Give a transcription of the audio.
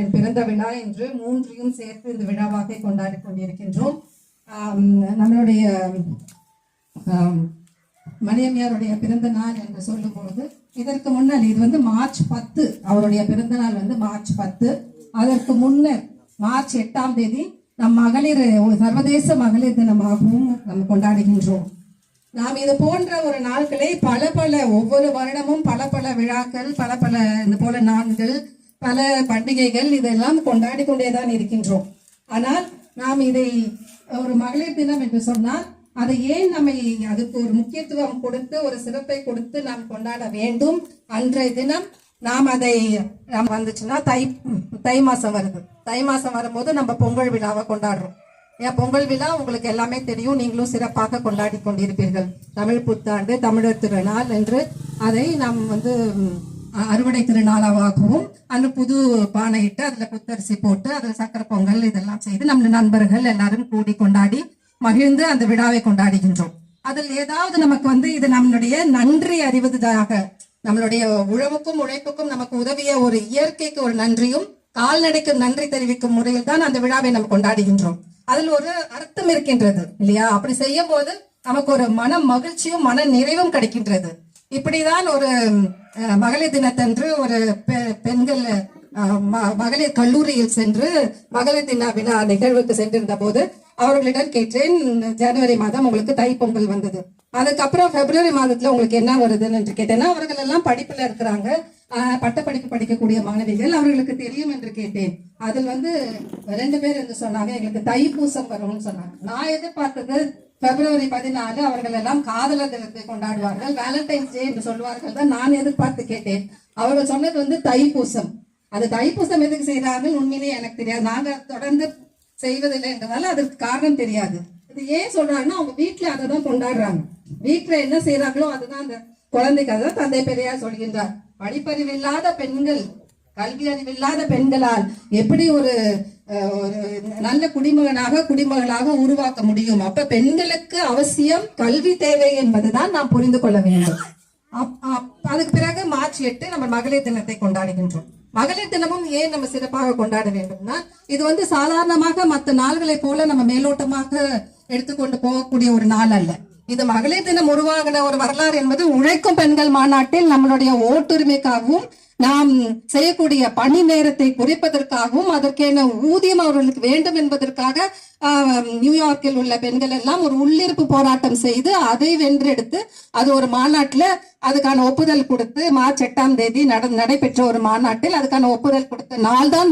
என் பிறந்த விழா என்று மூன்றையும் சேர்த்து இந்த விழாவாக கொண்டாடி கொண்டிருக்கின்றோம். நம்மளுடைய மணியம்மையாருடைய பிறந்த நாள் என்று சொல்லும்போது இதற்கு முன்னால் இது வந்து மார்ச் பத்து அவருடைய பிறந்த நாள் வந்து மார்ச் பத்து. அதற்கு முன்னர் மார்ச் எட்டாம் தேதி நம் மகளிர் சர்வதேச மகளிர் தினமாகவும் நாம் கொண்டாடுகின்றோம். நாம் இது போன்ற ஒரு நாட்களை பல பல ஒவ்வொரு வருடமும் பல பல விழாக்கள் பல பல இந்த போல நாட்கள் பல பண்டிகைகள் இதெல்லாம் கொண்டாடி கொண்டேதான் இருக்கின்றோம். ஆனால் நாம் இதை ஒரு மகளிர் தினம் என்று சொன்னால் அதை ஏன் நம்மை அதுக்கு ஒரு முக்கியத்துவம் கொடுத்து ஒரு சிறப்பை கொடுத்து நாம் கொண்டாட வேண்டும்? அன்றைய தினம் நாம் அதை நாம் வந்துச்சுன்னா தை தை மாதம் வருது. தை மாதம் வரும்போது நம்ம பொங்கல் விழாவை கொண்டாடுறோம். ஏன்? பொங்கல் விழா உங்களுக்கு எல்லாமே தெரியும். நீங்களும் சிறப்பாக கொண்டாடி கொண்டிருப்பீர்கள். தமிழ் புத்தாண்டு தமிழர் திருநாள் என்று அதை நாம் வந்து அறுவடை திருநாளாகவும் அந்த புது பானையிட்டு அதுல புத்தரிசி போட்டு அதுல சக்கரை பொங்கல் இதெல்லாம் செய்து நம்ம நண்பர்கள் எல்லாரும் கூடி கொண்டாடி மகிழ்ந்து அந்த விழாவை கொண்டாடுகின்றோம். அதில் ஏதாவது நமக்கு வந்து இது நம்மளுடைய நன்றி அறிவதாக நம்மளுடைய உழவுக்கும் உழைப்புக்கும் நமக்கு உதவிய ஒரு இயற்கைக்கு ஒரு நன்றியும் கால்நடைக்கு நன்றி தெரிவிக்கும் முறையில் தான் அந்த விழாவை நம்ம கொண்டாடுகின்றோம். அதில் ஒரு அர்த்தம் இருக்கின்றது இல்லையா? அப்படி செய்யும் போது நமக்கு ஒரு மன மகிழ்ச்சியும் மன நிறைவும் கிடைக்கின்றது. இப்படிதான் ஒரு மகளிர் தினத்தன்று ஒரு பெண்கள் ம- மகளிர் கல்லூரியில் சென்று மகளிர் தின விழா நிகழ்வுக்கு சென்றிருந்த போது அவர்களிடம் கேட்டேன் ஜனவரி மாதம் உங்களுக்கு தைப்பொங்கல் வந்தது. அதுக்கப்புறம் பிப்ரவரி மாதத்துல உங்களுக்கு என்ன வருதுன்னு என்று கேட்டேன்னா அவர்கள் எல்லாம் படிப்புல இருக்கிறாங்க. பட்டப்படிப்பு படிக்கக்கூடிய மாணவிகள் அவர்களுக்கு தெரியும் என்று கேட்டேன். அதில் வந்து ரெண்டு பேர் என்று சொன்னாங்க எங்களுக்கு தைப்பூசம் வரும்னு சொன்னாங்க. நான் எதிர்பார்த்தது பிப்ரவரி பதினாலு அவர்கள் எல்லாம் காதலர் தினத்தை கொண்டாடுவார்கள். வேலண்டைன்ஸ் டே என்று சொல்வார்கள் தான் நான் எதிர்பார்த்து கேட்டேன். அவர்கள் சொன்னது வந்து தைப்பூசம். அது தைப்பூசம் எதுக்கு செய்கிறார்கள் உண்மையிலேயே எனக்கு தெரியாது. நாங்கள் தொடர்ந்து செய்வதில்லை என்றதால அதுக்கு காரணம் தெரியாது. இது ஏன் சொல்றாங்கன்னா அவங்க வீட்டில் அதை தான் கொண்டாடுறாங்க. வீட்டில் என்ன செய்யறாங்களோ அதுதான் அந்த குழந்தைக்கு தான் தந்தை பெரியார் சொல்கின்றார். படிப்பறிவில்லாத பெண்கள் கல்வி அறிவில்லாத பெண்களால் எப்படி ஒரு ஒரு நல்ல குடிமகனாக குடிமகளாக உருவாக்க முடியும். அப்ப பெண்களுக்கு அவசியம் கல்வி தேவை என்பதுதான் நாம் புரிந்து கொள்ள வேண்டும். அதுக்கு பிறகு மார்ச் எட்டு நம்ம மகளிர் தினத்தை கொண்டாடுகின்றோம். மகளிர் தினமும் ஏன் நம்ம சிறப்பாக கொண்டாட வேண்டும்னா இது வந்து சாதாரணமாக மற்ற நாள்களை போல நம்ம மேலோட்டமாக எடுத்துக்கொண்டு போகக்கூடிய ஒரு நாள் அல்ல. இது மகளிர் தினம் உருவாகின ஒரு வரலாறு என்பது உழைக்கும் பெண்கள் மாநாட்டில் நம்மளுடைய ஓட்டுரிமைக்காகவும் நாம் செய்யக்கூடிய பணி நேரத்தை குறைப்பதற்காகவும் அதற்கென ஊதியம் அவர்களுக்கு வேண்டும் என்பதற்காக ஆஹ், நியூயார்க்கில் உள்ள பெண்கள் எல்லாம் ஒரு உள்ளிருப்பு போராட்டம் செய்து அதை வென்றெடுத்து அது ஒரு மாநாட்டில் அதுக்கான ஒப்புதல் கொடுத்து மார்ச் எட்டாம் தேதி நட நடைபெற்ற ஒரு மாநாட்டில் அதுக்கான ஒப்புதல் கொடுத்த நாள்தான்